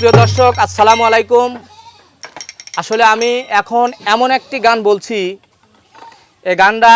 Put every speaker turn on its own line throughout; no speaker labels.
সুপ্রিয় দর্শক, আসসালামু আলাইকুম। আসলে আমি এখন এমন একটি গান বলছি এই গানটা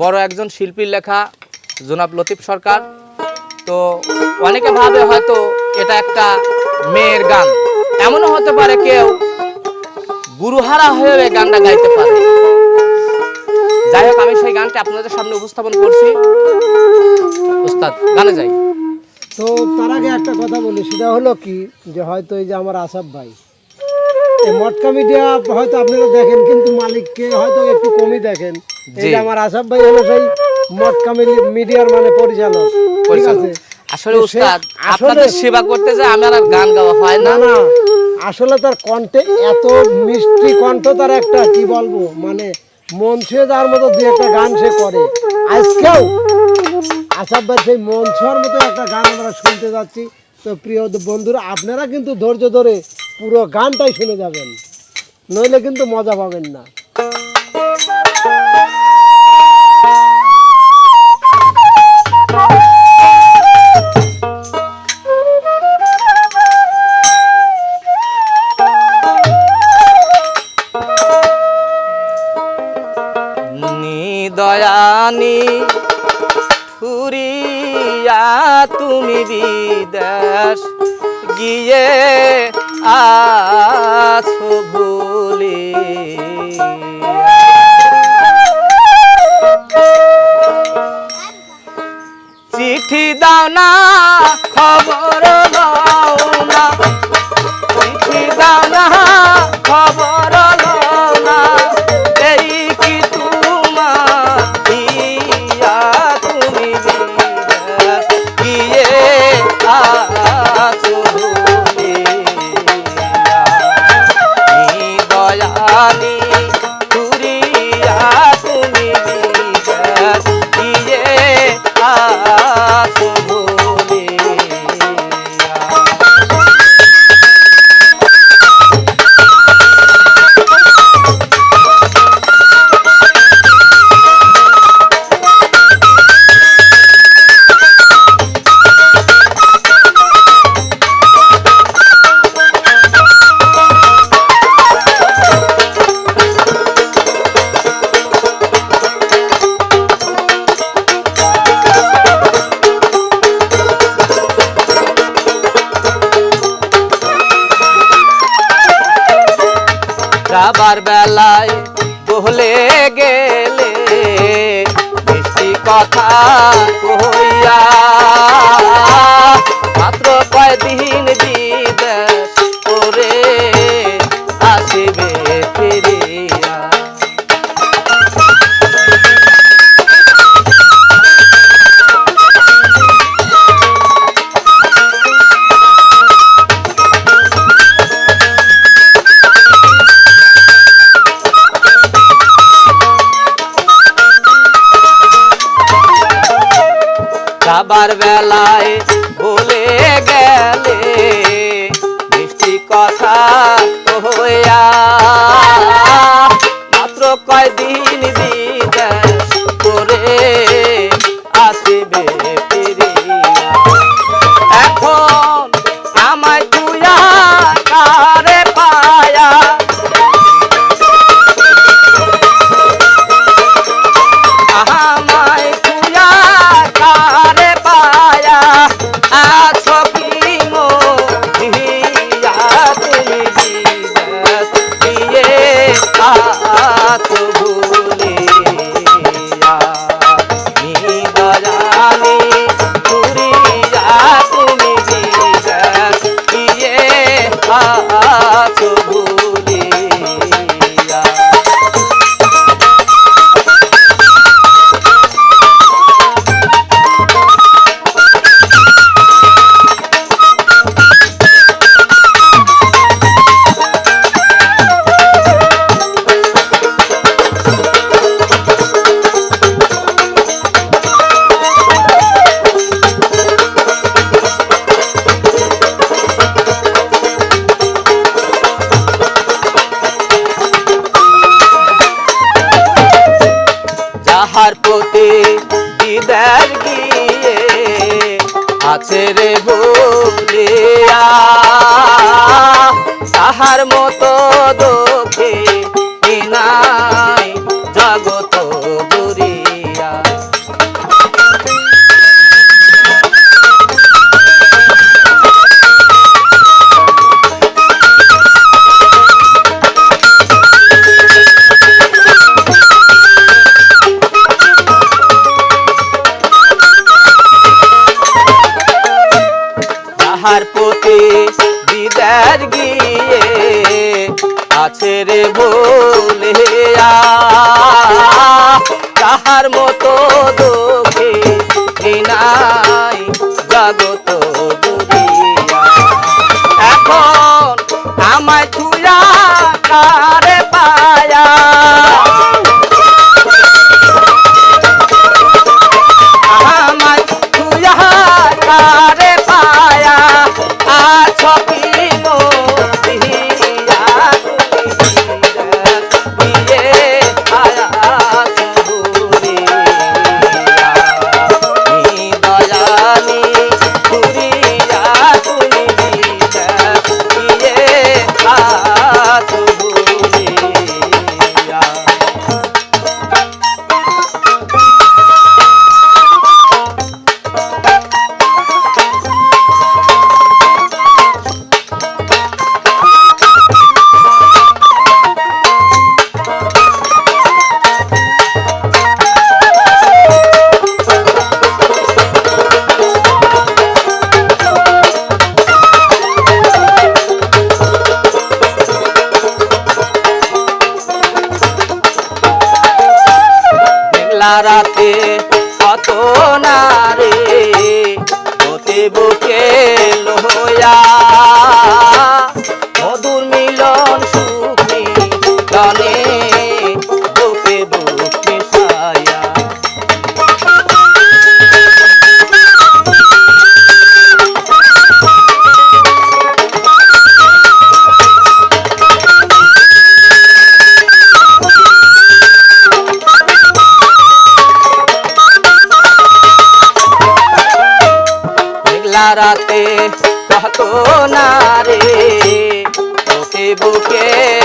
বড় একজন শিল্পীর লেখা, জোনাব লতিফ সরকার। তো অনেকে ভাবে হয়তো এটা একটা মেয়ের গান। এমনও হতে পারে কেউ গুরুহারা হয়েও এই গানটা গাইতে পারে। যাই হোক, আমি সেই গানটা আপনাদের সামনে উপস্থাপন করছি। উস্তাদ গানে যাই।
তো তার আগে একটা কথা বলি সেটা হলো কি যে হয়তো এই যে আমার আসাফ ভাই মটকা মিডিয়া হয়তো আপনারা দেখেন কিন্তু মালিককে হয়তো একটু কমই দেখেন। এই যে আমার আসাফ ভাই হলো সেই মটকা মিডিয়ার মানে পরিচালক। ঠিক আছে?
আসলে উস্তাদ আপনাদের সেবা করতে যে আমার আর গান গাওয়া হয় না।
না না আসলে তার কণ্ঠে এত মিষ্টি কণ্ঠ তার একটা কি বলব মানে মন ছুঁয়ে যাওয়ার মতো দু একটা গান সে করে। আজকেও ভাই সেই মন ছোঁয়ার মতো একটা গান আমরা শুনতে যাচ্ছি। তো প্রিয় বন্ধুরা, আপনারা কিন্তু ধৈর্য ধরে পুরো গানটাই শুনে যাবেন। নইলে কিন্তু মজা পাবেন না।
নিদয়ানি ফুরিয়া তুমি বিদেশ গিয়ে আছো যাবার বেলায় বলে গেলে মিষ্টি কথা কইয়া মাত্র কয়দিন বিদেশ যাবার বেলায় বলে গেলে মিষ্টি কথা হইয়া তাহার মতো মেঘলা রাতে নারে বুকে বুকে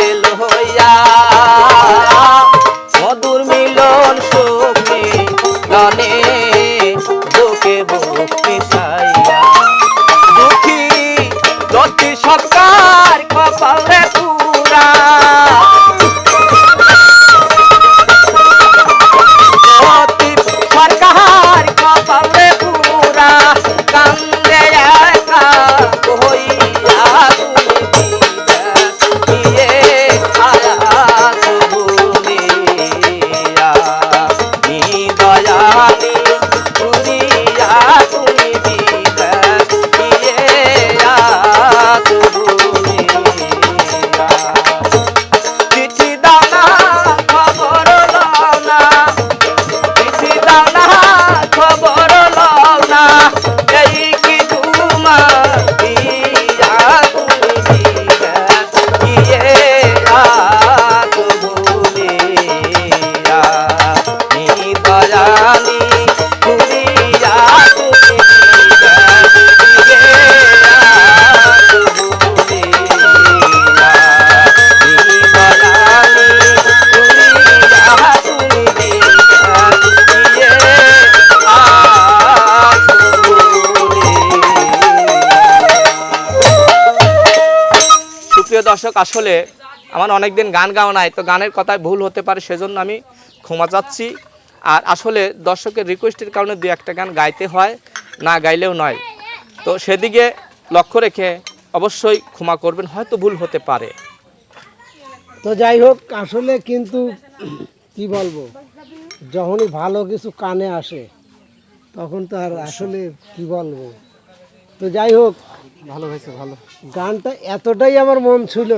দর্শক, আসলে আমার অনেকদিন গান গাওয়া নাই, তো গানের কথায় ভুল হতে পারে, সেজন্য আমি ক্ষমা চাচ্ছি। আর আসলে দর্শকের রিকোয়েস্টের কারণে দু একটা গান গাইতে হয়, না গাইলেও নয়। তো সেদিকে লক্ষ্য রেখে অবশ্যই ক্ষমা করবেন, হয়তো ভুল হতে পারে।
তো যাই হোক, আসলে কিন্তু কি বলব, যখনই ভালো কিছু কানে আসে, তখন তো আর আসলে কি বলব? তো যাই হোক
ভালো হয়েছে ভালো।
গানটা এতটাই আমার মন ছিল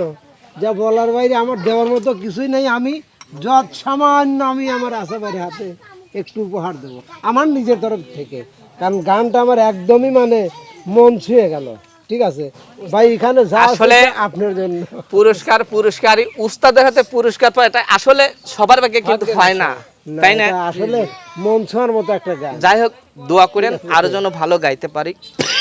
যা বলার বাইরে আমার দেওয়ার মতো কিছুই নাই। আমি যত সামান্য আমি আমার আশাবাড়ি হাতে একটু উপহার দেবো আমার নিজের তরফ থেকে। কারণ গানটা আমার একদমই মানে মন ছুঁয়ে গেল ঠিক আছে? ভাই এখানে যা
আসলে-
আপনার জন্য।
পুরস্কার পুরস্কারই উস্তাদের হাতে পুরস্কার পায় এটা আসলে সবার ভাগ্যে কিন্তু হয় না তাই না?
আসলে মন ছোঁয়ার মতো একটা গান।
যাই হোক দোয়া করেন আরও যেন ভালো গাইতে পারি।